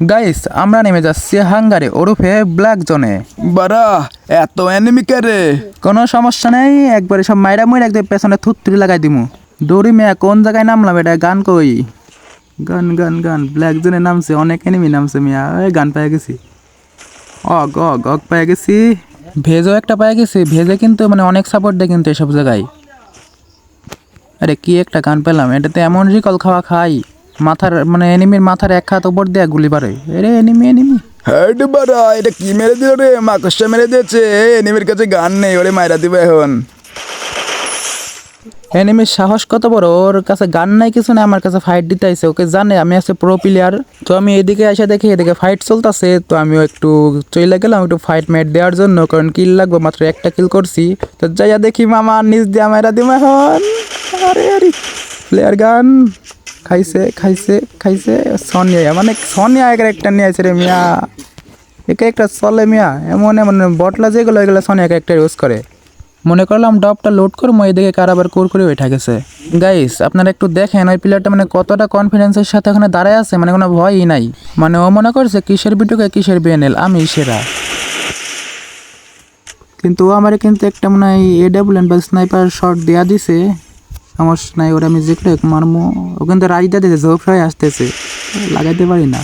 Guys আমরা নেমে যাচ্ছি হাঙ্গারে ওরফে ব্ল্যাক জোনে বারা এত এনিমি রে কোনো সমস্যা নেই একবারে সব মাইরা মুইরা একদম পেছনে থুত্তুরি লাগাই দিমু। দৌড়ি মেয়া কোন জায়গায় নামলাম এটা গান কই? গান গান গান ব্ল্যাক জোনে নামছে অনেক এনিমি নামছে মিয়া এই গান পেয়ে গেছি। অগ অগ অগ পেয়ে গেছি। ভেজও একটা পেয়ে গেছি ভেজে কিন্তু মানে অনেক সাপোর্ট দেয় কিন্তু এসব জায়গায়। আরে কি একটা গান পেলাম এটাতে এমন রিকল খাওয়া খাই। মাথার মানে এনিমির মাথার এক হাত উপর দিয়ে গুলি পারে এরে এনিমি এনিমি। হেড বারা এটা কি মেরে দিল রে? মাকসটা মেরে দিয়েছে। এনিমির কাছে গান নেই ওরে মাইরা দিবে এখন। এনিমির সাহস কত বড়? ওর কাছে গান নাই কিছু না আমার কাছে ফাইট দিতে আইছে ওকে জানে আমি আছে প্রো প্লেয়ার তো আমি এদিকে এসে দেখি এদিকে ফাইট চলতেছে তো আমিও একটু চলে গেলাম একটু ফাইট ম্যাট দেওয়ার জন্য কারণ কিল লাগবে মাত্র একটা কিল করছি। তো যাইয়া দেখি মামা নিজ দিয়ে মেরা দিম এখন। আরে আরে প্লেয়ার গান। খাইছে খাইছে খাইছে। সনিয়া মানে সনিয়া একের একটা নিয়ে আছে রে মিয়া। একে একটা চলে মিয়া। এমন এমন বটলা যেগুলো এগুলো সনিয়াকে একটা ইউজ করে। মনে করলাম ডপটা লোড করব, এদিকে কার আবার কোর করে উঠে গেছে। গাইস আপনারা একটু দেখেন, ওই প্লেয়ারটা মানে কতটা কনফিডেন্সের সাথে ওখানে দাঁড়ায় আছে মানে কোনো ভয়ই নাই। মানে ও মনে করছে, কিসের বিটুকে কিসের বিএনএল আমি সেরা। কিন্তু ও আমারে কিন্তু একটা মনে হয় এ বা স্নাইপার শট দেয়া দিছে। সমস্যা নাই, ওরা আমি যেগুলো মারমো। ও কিন্তু রাজদা দিতে ঝোপ হয়ে আসতেছে। লাগাইতে পারি না।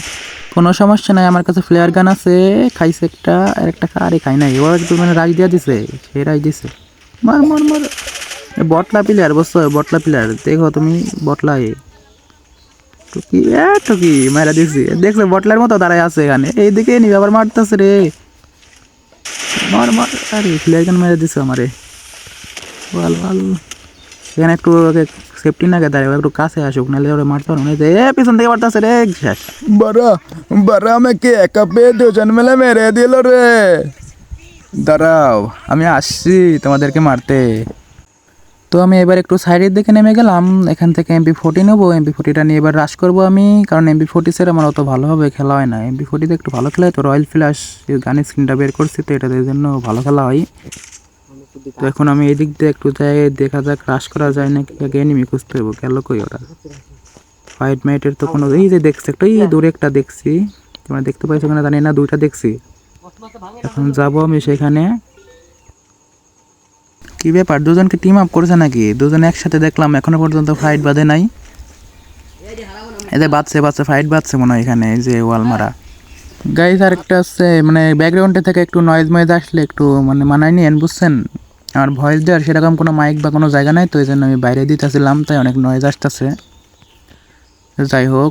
কোনো সমস্যা নাই, আমার কাছে ফ্লেয়ার গান আছে, খাইছে একটা, আর একটা আরে খাই নাই। ওরা একটু মানে রাজ দিয়া দিছে সে রাজ দিছে। মার মার মার। বটলা প্লেয়ার বুঝছ? বটলা প্লেয়ার দেখো তুমি বটলা এ টুকি এ টুকি মারা দিছি। দেখছ, বটলার মতো দাঁড়ায় আছে এখানে। এইদিকে নি আবার মারতেছে রে। মার মার, আরে ফ্লেয়ার গান মেরে দিছে আমারে। ভালো ভালো এখানে একটু ওকে সেফটি না দাঁড়ায় একটু কাছে আসুক নাহলে ওরা মারতে পারব না। এই এ পিছন থেকে মারতেছে রে শেষ। বারা বারা আমাকে একা পেয়ে দুজন মিলে মেরে দিল রে। দাঁড়াও আমি আসছি তোমাদেরকে মারতে। তো আমি এবার একটু সাইডের দিকে নেমে গেলাম এখান থেকে এমপি ফোর্টি নেব। এমপি ফোর্টিটা নিয়ে এবার রাশ করব আমি কারণ এমপি ফোর্টি স্যার আমার অত ভালোভাবে খেলা হয় না। এমপি ফোর্টিতে একটু ভালো খেলা হয় তো রয়্যাল ফ্ল্যাশ গানের স্ক্রিনটা বের করছি তো এটাতে জন্য ভালো খেলা হয়। তো এখন আমি এই দিক দিয়ে একটু যাই দেখা যাক রাশ করা যায় নাকি? আগে এনিমি খুঁজতে হব গেল কই ওরা? ফাইট মাইটের তো কোনো এই যে দেখছি একটা এই দূরে একটা দেখছি। তোমরা দেখতে পাইছো কিনা জানি না দুইটা দেখছি। এখন যাব আমি সেখানে। কি ব্যাপার দুজনকে টিম আপ করেছে নাকি? দুজন একসাথে দেখলাম এখনও পর্যন্ত ফাইট বাঁধে নাই। এদের বাঁচছে বাচ্চা ফাইট বাঁচছে মনে হয় এখানে এই যে ওয়াল মারা গাইজ আর একটা আছে মানে ব্যাকগ্রাউন্ডে থেকে একটু নয়েজ ময়েজ আসলে একটু মানে মানায় নিয়েন বুঝছেন? আমার ভয়েস দেওয়ার সেরকম কোনো মাইক বা কোনো জায়গা নাই, তো এই জন্য আমি বাইরে দিতেছিলাম, তাই অনেক নয়েজ আসতেছে। যাই হোক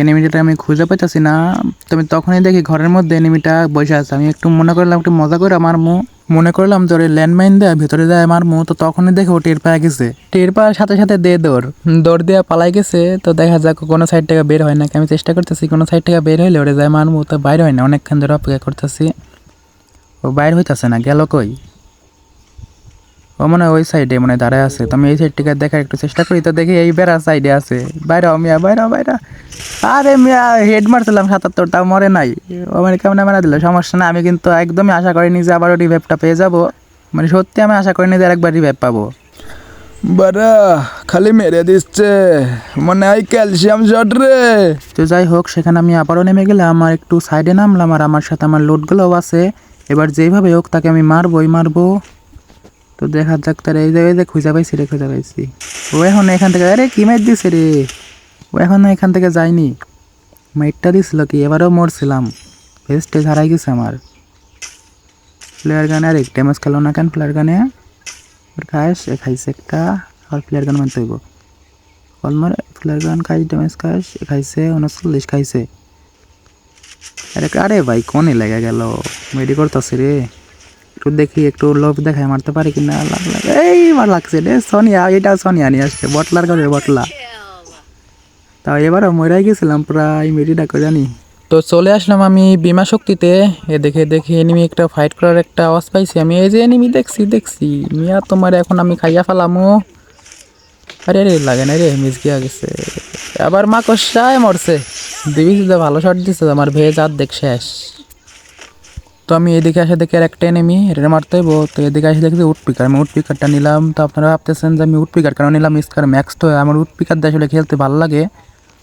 এনিমিটা আমি খুঁজে পাইতেছি না। তবে তখনই দেখি ঘরের মধ্যে এনিমিটা বসে আছে। আমি একটু মনে করলাম, একটু মজা করে আমার মু মনে করলাম যে ওরে ল্যান্ডমাইন দেয়, ভিতরে যায় আমার মু তো তখনই দেখে ও টের পায়ে গেছে। টের পাওয়ার সাথে সাথে দে দৌড়। দৌড় দেওয়া পালাই গেছে, তো দেখা যাক কোনো সাইড থেকে বের হয় না আমি চেষ্টা করতেছি কোনো সাইড থেকে বের হইলে ওরে যায় আমার মু তো বাইরে হয় না। অনেকক্ষণ ধরে অপেক্ষা করতেছি। ও বাইর হইতাছে না, গেল কই? ও মনে ওই সাইডে মানে দাঁড়ায় আছে। তো আমি এই সাইডটিকে দেখার একটু চেষ্টা করি। তো দেখি এই বেড়া সাইডে আছে। বাইরে মিয়া বাইরে বাইরে। আরে মিয়া হেড মারছিলাম সাতাত্তর সাতাত্তরটা মরে নাই। ও মানে কেমন মারা দিল? সমস্যা না আমি কিন্তু একদমই আশা করিনি যে আবারও রিভাইভটা পেয়ে যাব। মানে সত্যি আমি আশা করিনি যে আরেকবার রিভাইভ পাবো। বারা খালি মেরে দিচ্ছে। মনে হয় ক্যালসিয়াম শট রে। তো যাই হোক সেখানে আমি আবারও নেমে গেলাম আমার একটু সাইডে নামলাম আর আমার সাথে আমার লোডগুলোও আছে। এবার যেভাবে হোক তাকে আমি মারবোই মারবো। তো দেখা যাক তার এই জায়গায় খুঁজে পাইছি রে খুঁজে পাইছি। ও এখন এখান থেকে, আরে, কি মাইট দিছে রে? ও এখন এখান থেকে যায়নি। মাইটটা দিছিল কি? এবারেও মরছিলাম। ভেস্টে হারাই গেছে আমার। প্লেয়ার গানে আর এক ড্যামেজ খেলো না কেন প্লেয়ার গানে খাইস এ খাইছে একটা আর প্লেয়ার গান মানতে হইব। কলমার প্লেয়ার গান খাইস ড্যামেজ খাইস এ খাইছে উনচল্লিশ খাইছে। আরে আরে ভাই, কোনে লেগে গেল? মেডি করতেছে রে। একটু দেখি, একটু লোভ দেখায় মারতে পারি কিনা এই মার লাগছে রে, সোনিয়া এটা সোনিয়া নিয়ে আসছে, বটলার করে বটলা। তাও এবারও মরাই গেছিলাম প্রায় মেডিটা করে জানি তো চলে আসলাম আমি বিমা শক্তিতে। এ দেখে, দেখি এনিমি একটা ফাইট করার একটা আওয়াজ পাইছি আমি। এই যে এনিমি দেখছি দেখছি। মিয়া, তোমার এখন আমি খাইয়া ফেলামো। আরে রে লাগে না রে মিস গিয়া গেছে। আবার মা কষায় মরছে। দিবি ভালো শট দিছে, আমার ভেজ আর দেখ শেষ। তো আমি এদিকে আসে দেখি আর একটা এনেমি এটা মারতে হইব। তো এদিকে আসে দেখি উড পিকার আমি উড পিকারটা নিলাম। তো আপনারা ভাবতেছেন যে আমি উড পিকার কেন নিলাম? স্কার ম্যাক্স তো আমার উড পিকার দিয়ে আসলে খেলতে ভালো লাগে।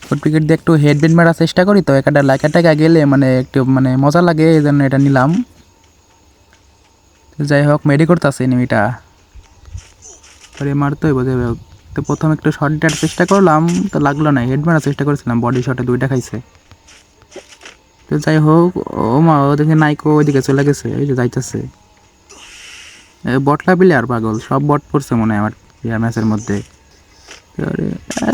ফুট ক্রিকেট দিয়ে একটু হেডবেন্ড মারার চেষ্টা করি তো, একটা লাইকা টাকা গেলে মানে একটু মানে মজা লাগে এই জন্য এটা নিলাম। যাই হোক মেডি করতেছে এনিমিটা পরে মারতে হইব, যাই হোক। তো প্রথম একটু শর্ট দেওয়ার চেষ্টা করলাম, তো লাগল না হেড মারার চেষ্টা করেছিলাম বডি শটে দুইটা খাইছে। তো যাই হোক ও মা ও দেখে নাইকো ওইদিকে চলে গেছে, এই যে যাইতেছে। বটলা প্লেয়ার পাগল, সব বট পড়ছে মনে হয় আমার ম্যাচের মধ্যে। আরে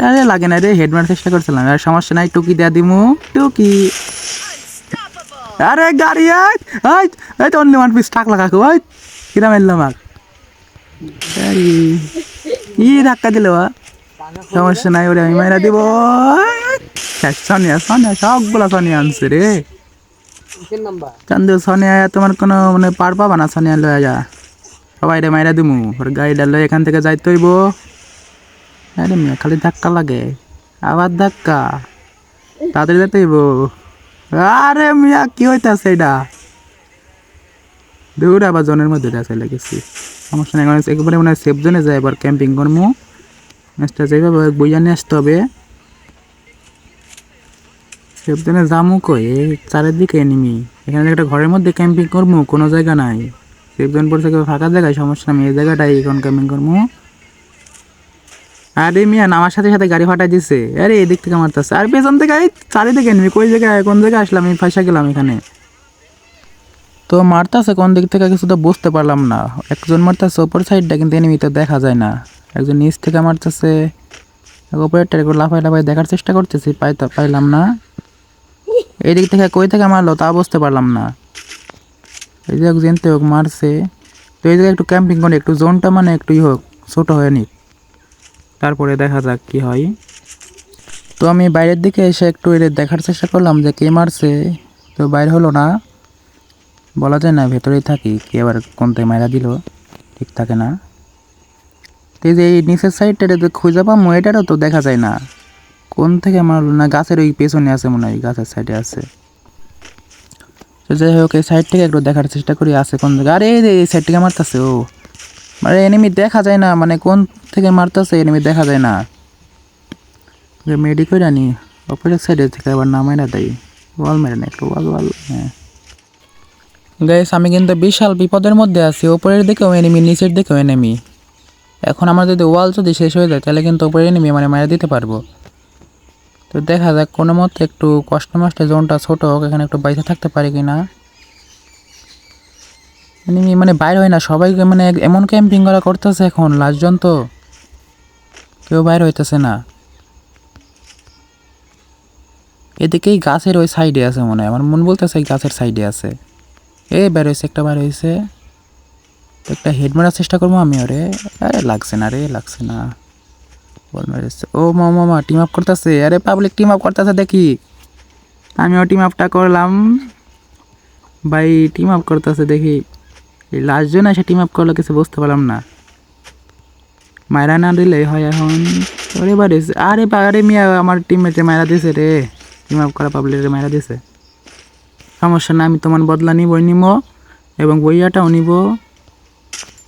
আরে লাগে না রে হেড চেষ্টা করছিলাম, আর সমস্যা নাই, টুকি দেয়া দিমু, টুকি। আরে গাড়ি, আয় এই তো অন্য ওয়ান পিস টাক লাগা ওই কিরা মেললাম আর আরে, ই ধাক্কা দিল সমস্যা নাই, ওরে আমি মাইরা দিব সনিয়া সনিয়া সবগুলা সনিয়া আনছে রে। চান্দু সনিয়া তোমার কোনো মানে পার পাবা না সনিয়া লয়ে যা। সবাই রে মাইরা দিমু ওর গাড়িটা লয়ে এখান থেকে যাইতে হইব। আরে মেয়ে খালি ধাক্কা লাগে। আবার ধাক্কা। তাড়াতাড়ি যেতে হইব। আরে মিয়া কি হইতাছে এটা দূর আবার জনের মধ্যে দেখা লেগেছি সমস্যা নেই এখন একেবারে মানে সেফ জোনে যায় এবার ক্যাম্পিং করব ম্যাচটা যেভাবে বইয়া নিয়ে আসতে হবে। সেফ জোনে যামু কই? চারিদিকে এনিমি। এখানে একটা ঘরের মধ্যে ক্যাম্পিং করব কোনো জায়গা নাই। সেফ জোন পড়ছে কেউ ফাঁকা জায়গায়, সমস্যা নেই, এই জায়গাটাই এখন ক্যাম্পিং করব আরে মিয়া নামার সাথে সাথে গাড়ি ফাটাই দিছে। আরে এদিক থেকে মারতেছে। আর পেছন থেকে, এই চারিদিকে এনিমি, কই জায়গায়, কোন জায়গায় আসলাম? আমি ফাঁসা গেলাম এখানে। তো মারতাছে, কোন দিক থেকে কিছু তো বুঝতে পারলাম না। একজন মারতাছে ওপর সাইডটা কিন্তু এনিমি তো দেখা যায় না। একজন নিচ থেকে মারতেছে। ওপরেরটা একটু লাফাই লাফাই দেখার চেষ্টা করতেছি, পাইতা পাইলাম না। দিক থেকে কই থেকে মারলো তা বুঝতে পারলাম না। এই যে একজন তো হোক মারছে। তো এই জায়গায় একটু ক্যাম্পিং করে, একটু জোনটা মানে একটু ই হোক, ছোটো হয়ে নিক। তারপরে দেখা যাক কি হয়। তো আমি বাইরের দিকে এসে একটু এর দেখার চেষ্টা করলাম যে কে মারছে। তো বাইরে হলো না। বলা যায় না ভেতরেই থাকি, কে আবার কোনটায় মারা দিল, ঠিক থাকে না। তো এই যে এই নিচের সাইডটা খুঁজে পাবো, এটারও তো দেখা যায় না। কোন থেকে মারলো না, গাছের ওই পেছনে আছে মনে হয় গাছের সাইডে আছে। তো যাই হোক, এই সাইড থেকে একটু দেখার চেষ্টা করি, আছে কোন আরে, এই সাইড থেকে মারতেছে, ও। মানে এনিমি দেখা যায় না মানে কোন থেকে মারতেছে এনিমি দেখা যায় না। মেডি করে আনি অপরের সাইডে থেকে আবার নামাই না দেয়। ওয়াল মেরে না একটু ওয়াল ওয়াল হ্যাঁ। গাইস আমি কিন্তু বিশাল বিপদের মধ্যে আছি, ওপরের দিকেও এনিমি নিচের দিকেও এনিমি এখন আমার যদি ওয়াল যদি শেষ হয়ে যায়, তাহলে কিন্তু ওপরে এনিমি মানে মারা দিতে পারব। তো দেখা যাক কোনো মতে একটু কষ্ট মষ্টে জোনটা ছোট হোক, এখানে একটু বাইরে থাকতে পারি কি না মানে বাইরে হয় না, সবাইকে মানে এমন ক্যাম্পিং করা করতেছে এখন লাস্ট জন তো। কেউ বাইরে হইতেছে না। এদিকেই গাছের ওই সাইডে আছে মনে হয়, আমার মন বলতেছে এই গাছের সাইডে আছে। এ বের হয়েছে একটা বার হয়েছে একটা হেড মারার চেষ্টা করব আমি ওরে। আরে, লাগছে না রে, লাগছে না। ও মামা মামা টিম আপ করতেছে। আরে পাবলিক টিম আপ করতেছে, দেখি। আমিও টিম আপটা করলাম। ভাই টিম আপ করতেছে, দেখি। এই লাস্ট জন এসে টিম আপ করল, কিছু বুঝতে পারলাম না। মায়েরা না দিলে হয় এখন। ওরে বাড়ি আরে আরে, মিয়া, আমার টিমমেটে মায়েরা দিছে রে। টিম আপ করা পাবলিকের মায়েরা দিছে। সমস্যা না, আমি তোমার বদলা নিবই নিব এবং বইয়াটাও নিব।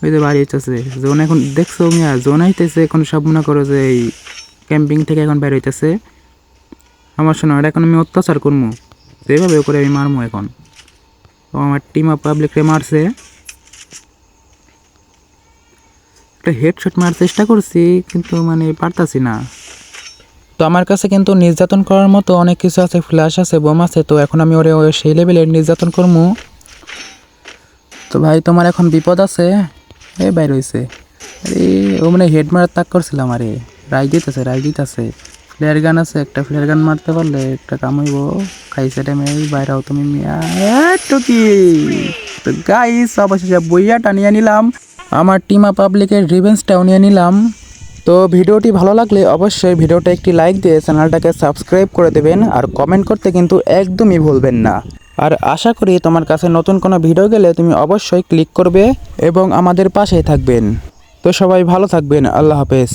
ওই যে বাড়ি হইতেছে। জোন এখন দেখছ মিয়া জোন আইতেছে, এখন সব মনে করো যে এই ক্যাম্পিং থেকে এখন বের হইতেছে। আমার না এটা এখন আমি অত্যাচার করব যেভাবে করে আমি মারমু এখন। ও আমার টিম অফ পাবলিকরে মারছে। একটা হেডশট মারার চেষ্টা করছি, কিন্তু মানে পারতাছি না। তো আমার কাছে কিন্তু নির্যাতন করার মতো অনেক কিছু আছে ফ্ল্যাশ আছে বোম আছে, তো এখন আমি ওরে ওরে সেই লেভেলের নির্যাতন করব তো ভাই, তোমার এখন বিপদ আছে। এই বাইর হয়েছে আরে, ও মানে হেড মারার তাক করছিলাম, আরে। রাই দিতেছে রাই দিতেছে। ফ্লেয়ার গান আছে, একটা ফ্লেয়ার গান মারতে পারলে একটা কাম হইব। খাইছে টাইমে বাইরাও তুমি মিয়া। একটু কি তো গাইস অবশেষে বইয়াটা নিয়ে নিলাম। আমার টিমা পাবলিকের রিভেন্সটাও নিয়ে নিলাম। তো ভিডিওটি ভালো লাগলে অবশ্যই ভিডিওটা একটি লাইক দিয়ে চ্যানেলটাকে সাবস্ক্রাইব করে দেবেন। আর কমেন্ট করতে কিন্তু একদমই ভুলবেন না। আর আশা করি তোমার কাছে নতুন কোনো ভিডিও গেলে তুমি অবশ্যই ক্লিক করবে এবং আমাদের পাশে থাকবেন। তো সবাই ভালো থাকবেন। আল্লাহ হাফেজ।